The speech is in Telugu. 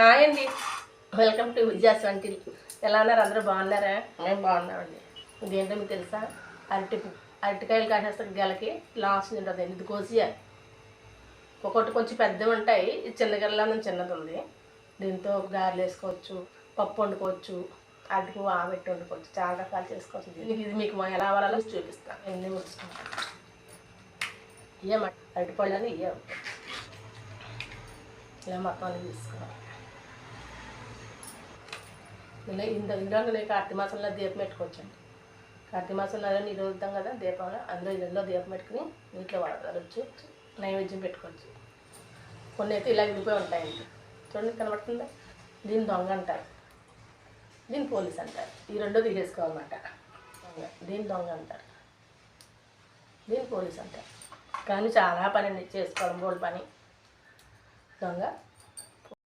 హాయ్ అండి. వెల్కమ్ టు విజయాస్ వంటిల్ ఎలా ఉన్నారు? అందరూ బాగున్నారా? మేము బాగున్నామండి. ఇదేంటో మీకు తెలుసా? అరటి అరటికాయలు కాసేస్తే గెలకి. లాస్ట్ ఉంటుంది. ఇది కోసియాలి ఒక్కొక్కటి కొంచెం పెద్దవి ఉంటాయి. ఇది చిన్న గెలలో నుంచి చిన్నది ఉంది. దీంతో గారెలు వేసుకోవచ్చు పప్పు వండుకోవచ్చు పువ్వు ఆమెట్టి వండుకోవచ్చు చాలా రకాలు చేసుకోవచ్చు దీనికి ఇది మీకు ఎలా వాడాలో చూపిస్తాను ఎన్ని ముడుచుకుంటాను ఇవే అరటి పళ్ళు అని ఇవే ఇలా మొత్తం తీసుకోవాలి. ఇలా ఇంత ఇందులో కార్తీక మాసంలో దీపం పెట్టుకోవచ్చండి కార్తీక మాసంలో నీరు కదా దీపంలో అందులో ఇళ్ళలో దీపం పెట్టుకుని నీటిలో వాడవచ్చు నైవేద్యం పెట్టుకోవచ్చు. కొన్ని అయితే ఇలా విడిపోయి ఉంటాయండి చూడండి కనబడుతుందా? దీన్ని దొంగ అంటారు. దీన్ని పోలీస్ అంటారు. ఈ రెండో తీసేసుకోవాలన్నమాట. దొంగ. దీన్ని దొంగ అంటారు. దీని పోలీస్ అంటారు. కానీ చాలా పని అండి. చేసుకోవడం బోల్ పని. దొంగ